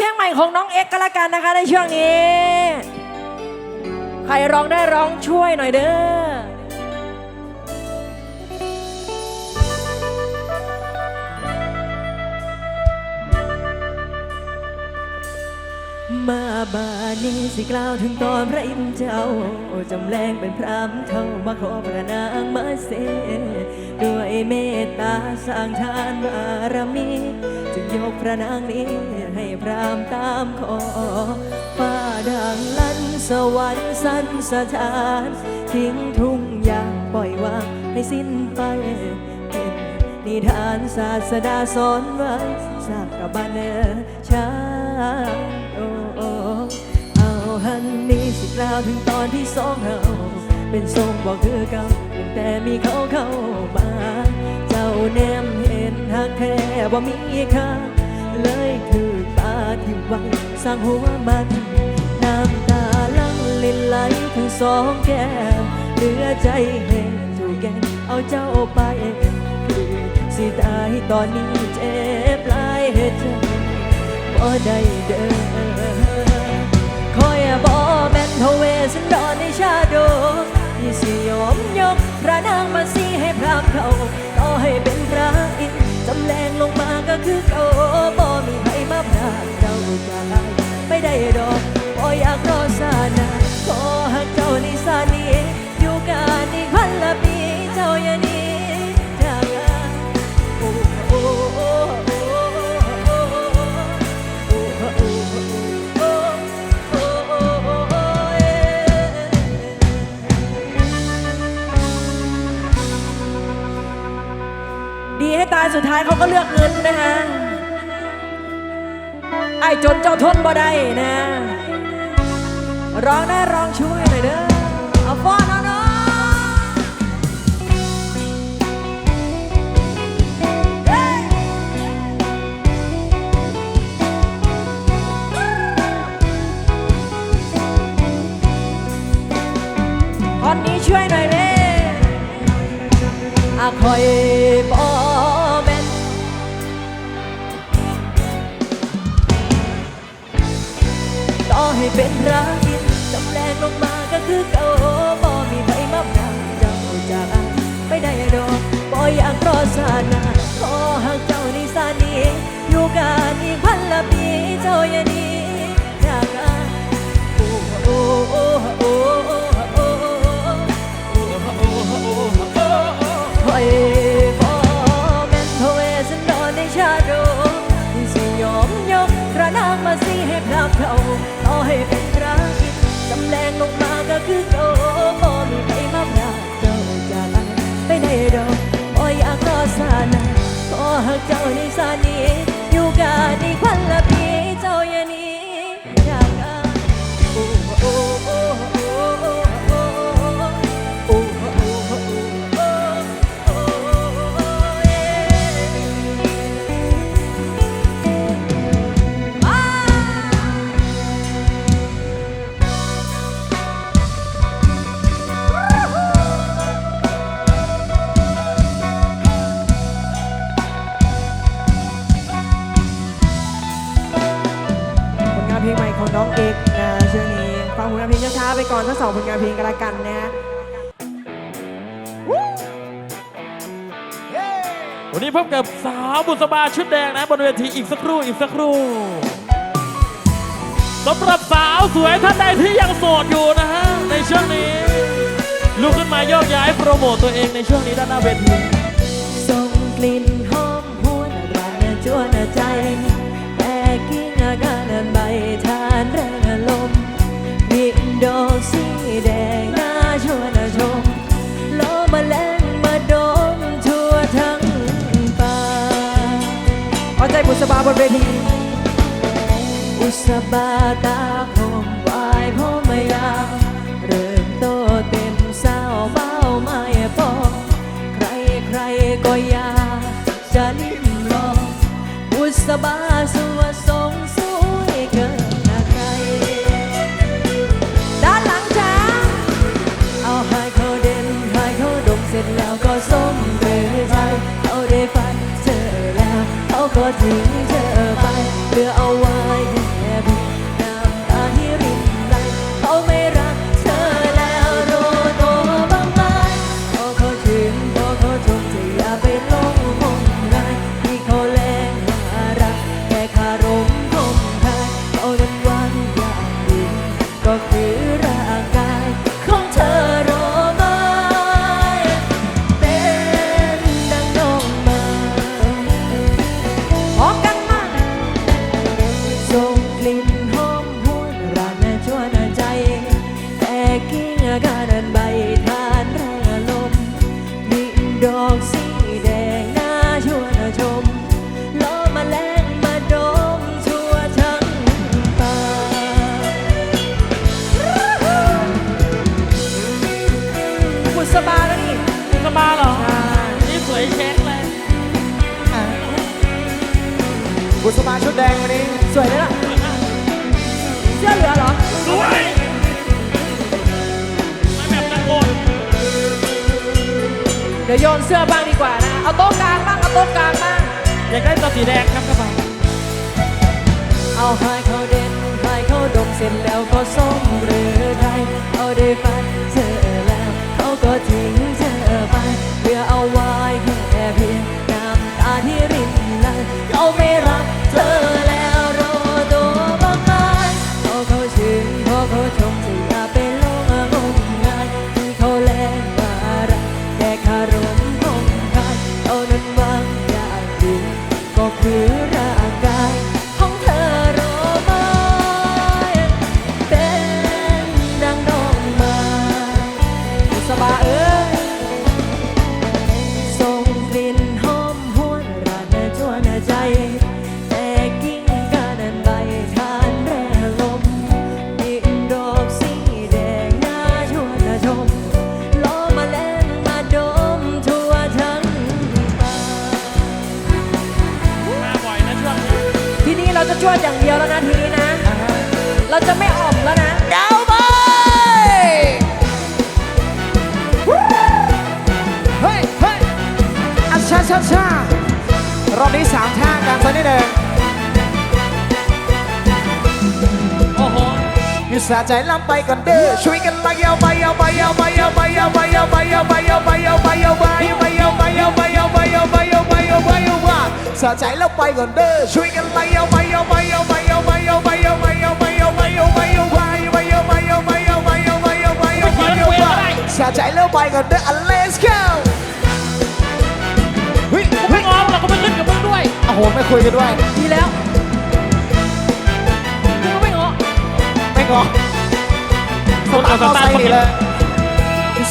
เพลงใหม่ของน้องเอ็กก็แล้วกันนะคะในช่วงนี้ ใครร้องได้ร้องช่วยหน่อยเด้อ มาบานี้สิกล่าวถึงตอนพระอินทร์เจ้าจำแรงเป็นพรามเท่ามาขอพระนางมาเสด้วยเมตตาสร้างทานบารมี จึงยกพระนางนี้ให้พรามตามขอฟ้าดังลั่นสวรรค์สันสถาน ทิ้งทุ่งยางปล่อยวางให้สิ้นไปเป็นนิทานศาสดาสอนไว้สร้างกับบ้านเนอชาโอ้โอ้เอา หันนี้สิกล่าวถึงตอนที่สองเราเป็นทรงบอกคือเก่าตั้งแต่มีเขาเข้ามา เจ้าแนมเห็นหักแท้บ่ามีค่าเลยถือตาที่ไว้สร้างหัวมันน้ำตาลังลินไหลทั้งสองแก้มเหลือใจแห้งถูกแกงเอาเจ้าไปคือสิตายตอนนี้เจ็บลายเหตุบ่ได้เด้อ คอยบ่แม่นทเวสันดรในชาโดที่สิยอมยกพระนางมาสีให้พรามเขาต่อให้เป็นพระอินจำแรงลงมาก็คือเขาบ่มีใครมาพรากเจ้าจากไม่ได้ดอกบ่อยากรอสานาขอหักเจ้าในสานีอยู่กันอีกพันละ เขาก็เลือกเงินนะฮะไอ้จนเจ้าทนบ่ได้นะร้องได้ร้องช่วยหน่อยเด้อเอาฟ้อนเอาเนาะเฮ้ยท่อนนี้ช่วยหน่อยเด้อาคอยบ่แเป็นรักินจำแรงลงมาก็คือเก่าบ่มีใครมาพรางเจ้าจากไม่ได้ดอกบ่อยากรอสานาขอหักเจ้าในสานีอยู่กันอีกพันละปีเจ้าอย่าหนีจากอายโอ้โอ้โอ้โอ้โอ้โอ้โอ้โอ้โอ้ ดอกบ่อยากรอสานาขอหักเจ้าในสานีอยู่กันในควันละปี ลงานเพลงกันละกันนะฮะวันนี้พบกับสาวบุษบาชุดแดงนะบนเวทีอีกสักครู่อีกสักครู่สำหรับสาวสวยท่านใดที่ยังโสดอยู่นะฮะในช่วงนี้ลุกขึ้นมาโยกย้ายโปรโมตตัวเองในช่วงนี้ด้านหน้าเวทีส่งกลิ่นหอมหวนรักจวนใจแต่กิ้งอาการใบทานแรงลม มีดอกสีแดงน่าชวนชมล้อมแมลงมาดมทั่วทั้งป่าเอาใจบุษบาบนเวทีอุษบาตาผมวายพ่อไม่ยาเริ่มโตเต็มสาวเบ้าไม่พอ แล้วก็ส้มเรือใจเขาได้ฟังเจอแล้วเขาก็ทิ้ง สวยไหมล่ะเสื้อเหลือเหรอ สวยไม่แบบตะโกนเดี๋ยวโยนเสื้อบ้างดีกว่านะ เอาโต๊ะกลางบ้าง เอาโต๊ะกลางบ้าง อยากได้ตัวสีแดงครับกระบะเอาหายเขาเด่นหายเขาดมเสร็จแล้วก็ส้มหรือไทยเอาได้ฟันเธอแล้ว เขาก็ทิ้งเธอไป อบนี้สามท่ากันสักนิดหนึ่งโอ้โหมีสะใจลำไปก่อนเด้อช่วยกันลากยาวไปยาวไปยาวไปยาวไปยาวไปยาวไปยาวไปยาวไปยาวไปยาวไปยาวไปยาวไปยาวไปยาวไปยาวไปยาวไปยาวไปยาวไปสะใจลำไปก่อนเด้อช่วยกันลากยาวไปยาวไปยาวไปยาวไปยาวไปยาวไปยาวไปยาวไปยาวไปยาวไปยาวไปยาวไปยาวไปยาวไปยาวไปยาวไปยาวไปยาวไปสะใจแล้วไปก่อนเด้อ let's go อ้โหไม่คุยกันด้วย ดีแล้วมึงก็ไม่งอไม่งอสตาร์ทเข้าไส้ดีเลย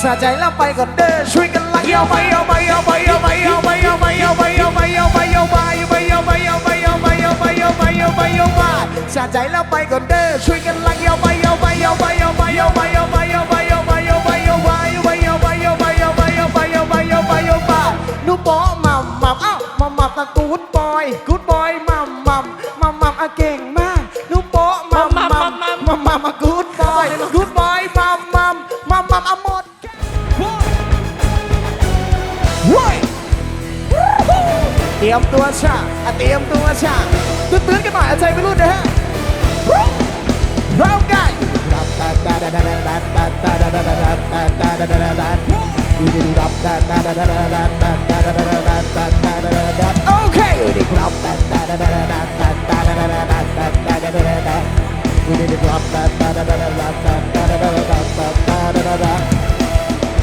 สะใจแล้วไปก่อนเด้อช่วยกันลากยาวไปยาวไปยาวไปยาวไปยาวไปยาวไปยาวไปยาวไปยาวไปยาวไปยาวไปยาวไปยาวไปยาวไปยาวไปยาวไปยาวไปยาวไปสะใจแล้วไปก่อนเด้อช่วยกันลากยาวไปยาวไปยาวไปยาวไปยาวไปยาวไปยาวไปยาวไปยาวไปยาวไปยาวไปยาวไปยาวไปยาวไปยาวไปยาวไปยาวไปยาวไปนูโป๊ะมัมมัมอ้าวมัมมัมตะกูดบอย กูดบอยมัมมัมมัมมัมอะเก่งมากนูโป๊ะมัมมัมมัมมัมมัมกูดบอยกูดบอยมัมมัมมัมมัมอะหมดเว้ยเตรียมตัวชาอะเตรียมตัวชาตื่นตื่นๆกันหน่อยเอาใจไปรุ่นนะฮะพร้อมกัน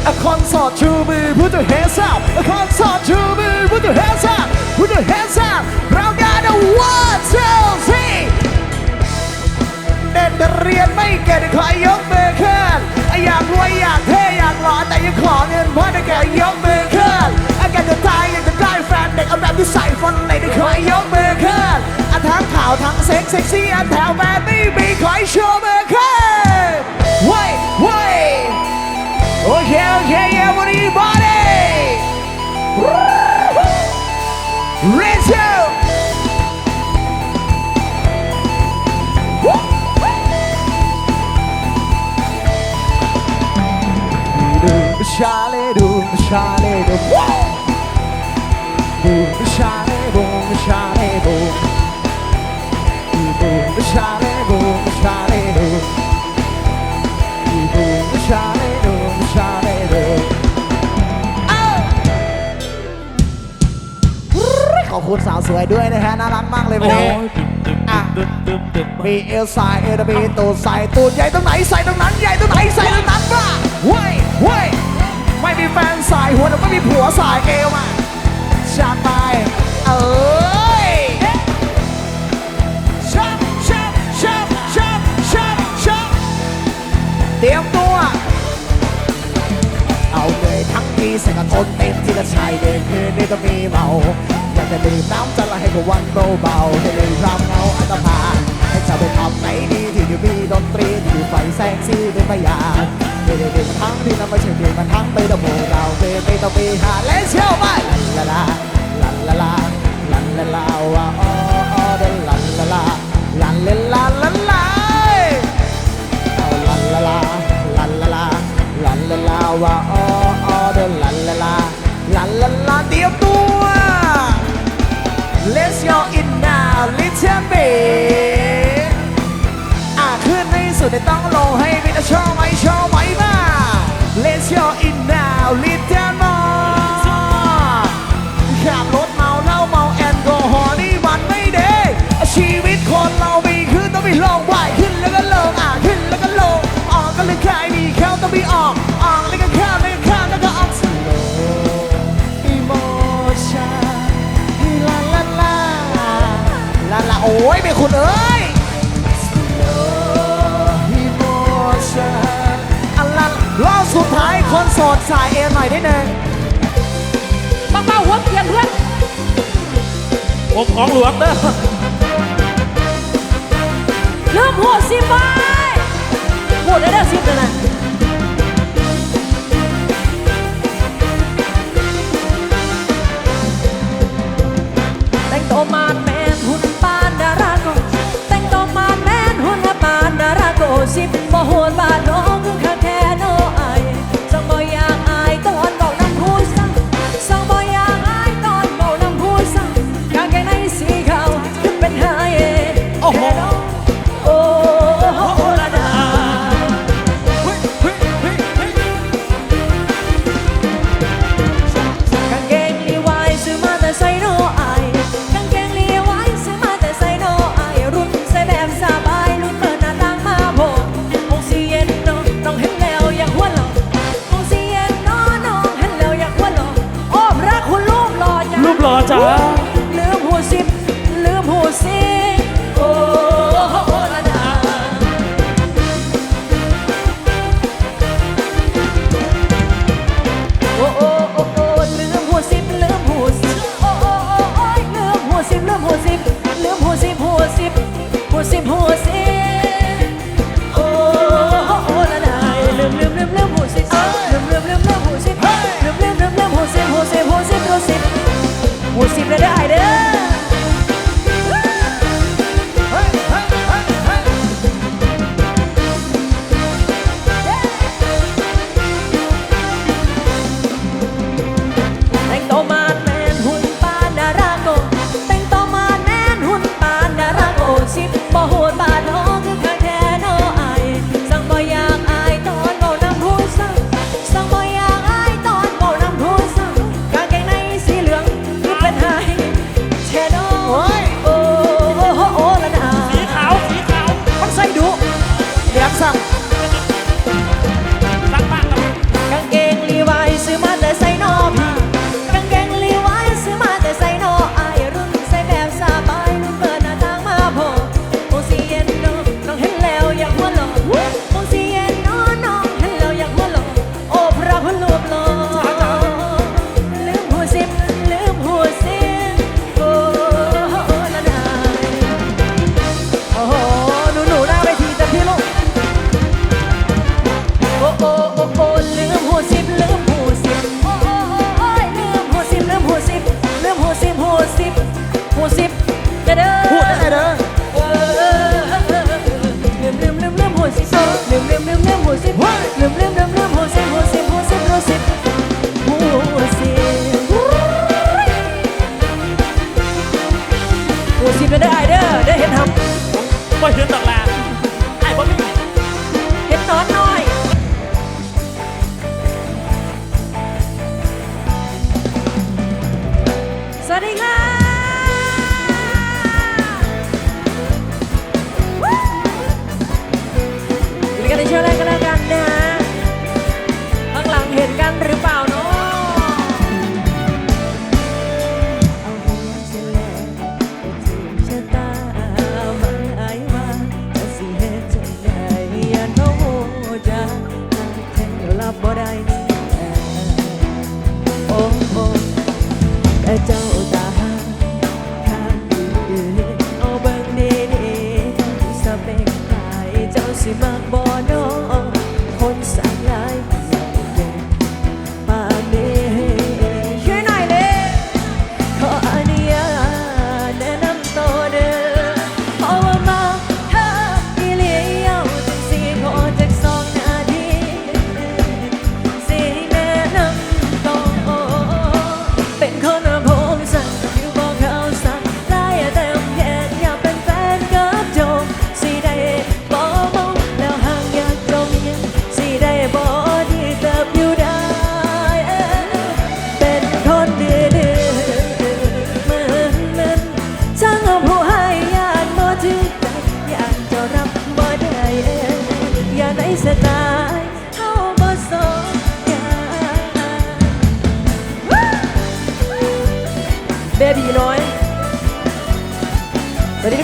A concert to me, put your hands up. A concert to me, put your hands up. Put your hands up. Round down the one, two, three. เด็กเรียนไม่เก่งใครยกมือขึ้นอยากรวยอยากเท่ กหลอแต่ยังขอเงินเพ่อได้แก่ยกมือขึ้นอาการจะตายอยากจะได้แฟนเด็กเอาแบบที่ใส่ฟอนต์เลยได้ขอยกมือขึ้นอะทั้งข่าวทั้งเซ็กเซ็กซี่อันแถวแฟนไม่มีขอยโชว์มือขึ้นเว้ยเว้ย Okay, okay, everybody! Let's go! ดู ชาเลดูชาเลดูดูชาเลบูชาเลบูดูชาเลบูชาเลดูดูชาเลดูชาเลดูขอบคุณสาวสวยด้วยนะฮะน่ารักมากเลยวันโอ้นี้ยตึมตึมตึมตึมตึมมีเอลสายเอลบีตูดใส่ตูดใหญ่ตรงไหนใส่ตรงนั้นใหญ่ตรงไหนใส่ตรงนั้นป่ะเว้ยเว้ย ไม่มีแฟนสายหัวไม่มีผัวสายเอวอะชาไปเอ้ยชับชับชับชับชับชับเตรียมตัว เอาเลยทั้งทีใส่กระทนเต็มที่จะใชาเด็กคืนนี้ต้องมีเมาอยากจะดื่มน้ำจะละให้กับวันเบาๆให้เลยรำเงาอัตภา จะไปทำไงดีที่อยู่มีดนตรีที่อยู่ไฟแสงสีเป็นพยานเด็กๆมันทั้งที่นำมาเฉยๆมันทั้งไปตะโบราวเบไปตะเบหาเล่นเชี่ยวไปลันลาลันลาลาลันลาลาว่าอ้ออ้อเดินลันลาลาลันเลลนลันลาเอาลันลาลาลันลาลาลันลาลาว่าอ้ออ้อเดินลันลาลาลันลาลาเตรียมตัว Let's go in now, little baby. สุดในต้องลงให้มีแต่ชอบไหมชอบไหมมา Let's go in now little more ขับรถเมาเหล้าเมาแอลกอฮอล์นี่มันไม่เด้ชีวิตคนเรามีขึ้นต้องมีลงไหวขึ้นแล้วก็ลงอะขึ้นแล้วก็ลงออกก็เลยคลายมีเข้าต้องมีออกออกแล้วก็ข้ามแล้วก็ข้ามแล้วก็ออกสโลว์อีโมชั่นลาลาลาลาโอ้ยเป็คุณเอ้ย สุดท้ายคนโสดสายเอหน่อยนิดนึงบัาเบาหัวเพียงเพื่อนผมของหลวงเด้ริ่มหัวสิไปพูดได้เด้อสิบเลยนะแต่งตัวมาแมนหุ่นปานดาราโกแต่งตัวมาแมนหุ่นปานดาราโกสิบบ่หัวไป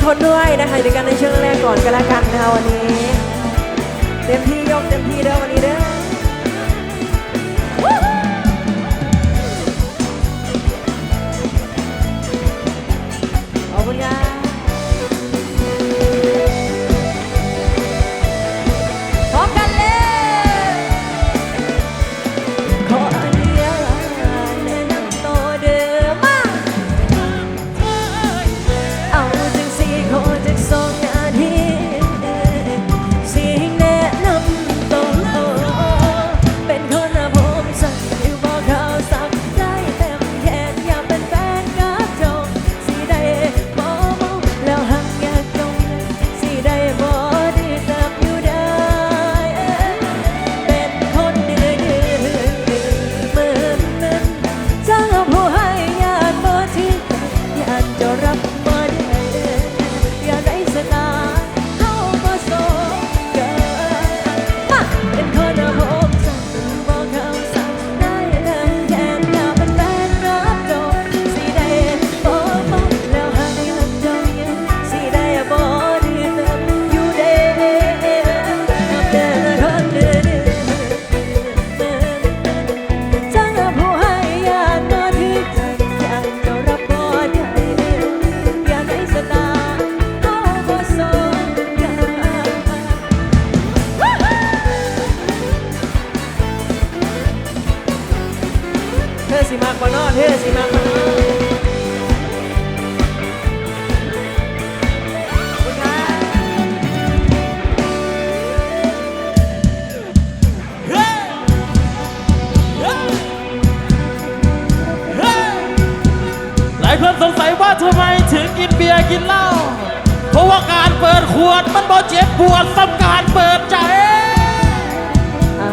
ทนด้วยนะคะอนด้วยกันในช่วงแรกก่อนก็แล้วกันนะคะวันนี้เต็มที่ เปิดขวดมันบ่เจ็บปวดสำการเปิดใจอ่า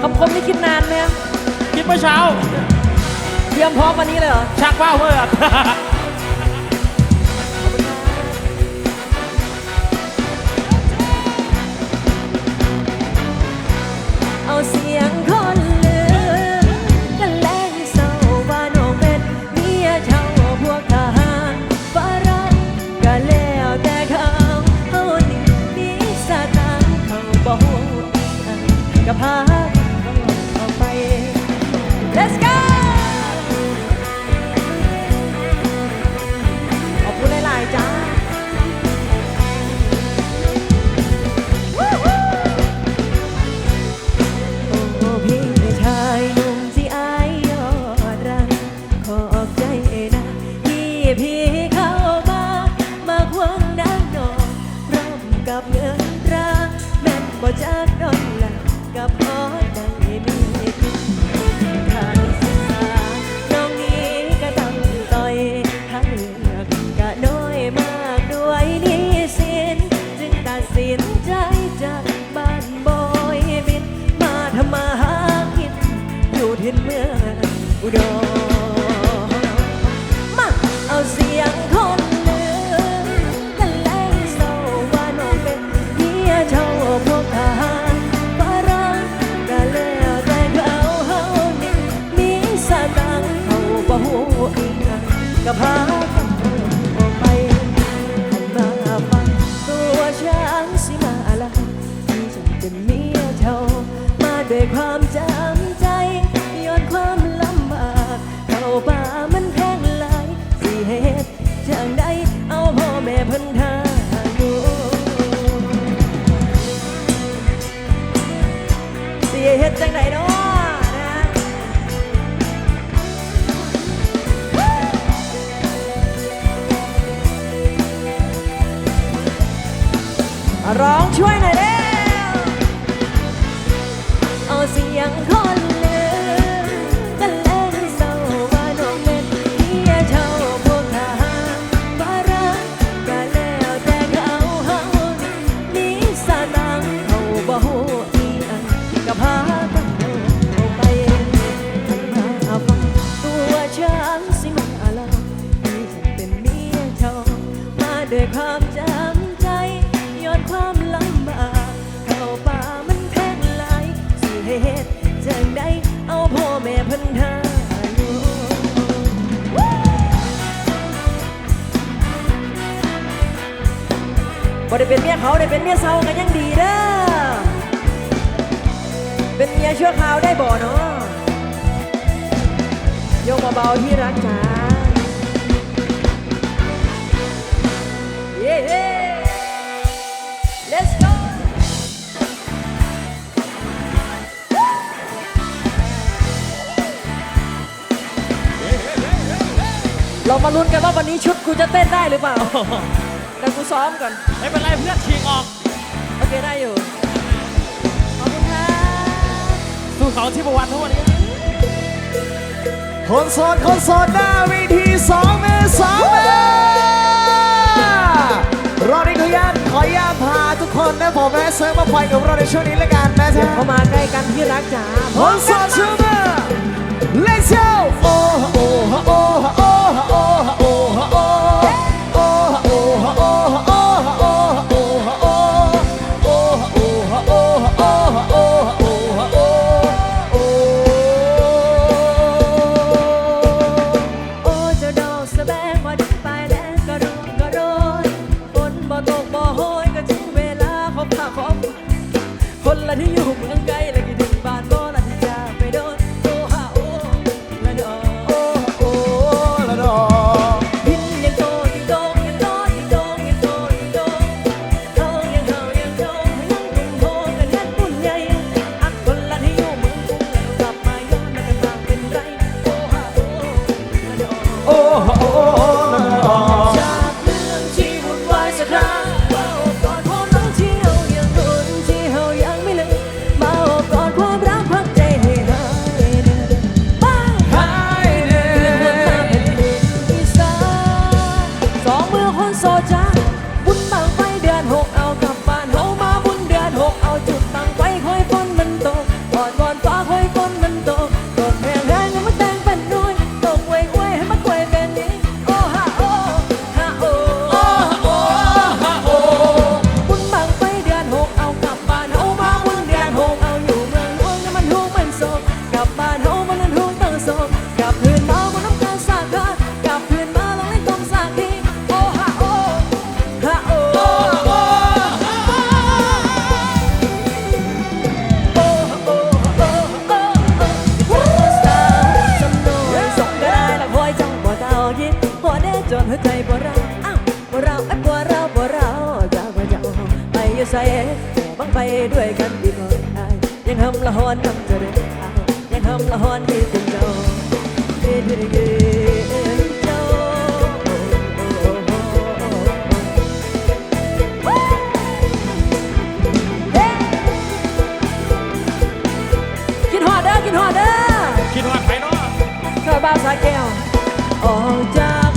คำคมนี่คิดนานไหมอะคิดเมื่อเช้า เตรียมพร้อมวันนี้เลยเหรอ ชักว่าวเมื่อ high. of her มียเศร้ากันยังดีเด้อเป็นเมียชั่วคราวได้บ่เนาะโยมเบาที่รักจ้าเย้ let's go เรามาลุ้นกันว่าวันนี้ชุดกูจะเต้นได้หรือเปล่า แต่กูซ้อมก่อน ไม่เป็นไรเพื่อนฉีกออก เกได้อยู่ ขอบคุณค่ะสู้เขาที่ประวัติทุกวันนี้คนโสดคนโสดหน้าวิธีสองเมษายนรอนี้ขออนุญาตขออนุญาตพาทุกคนนะผมและเซิร์ฟมาพลอยกับเราในช่วงนี้แล้วกันนะจ๊ะเข้ามาใกล้กันที่รักจ๋าคนโสดชื่อเมื่อ Let's go โอ้โอ้โอ้โอ้ จนหัวใจบ่เราอ้าวบ่เราไอ้บ่เราบ่เราจยากมาอยากไปอยู่ใส่บังไปด้วยกันดีกว่ายังทำละหอนทำจะได้ยังทำละหอนที่ติดเจ้าเดืดเจ้ากินหอดเด้อกินหอดเด้อคิดว่าไปเนาะ เธอบ้าวสาแก้วออกจาก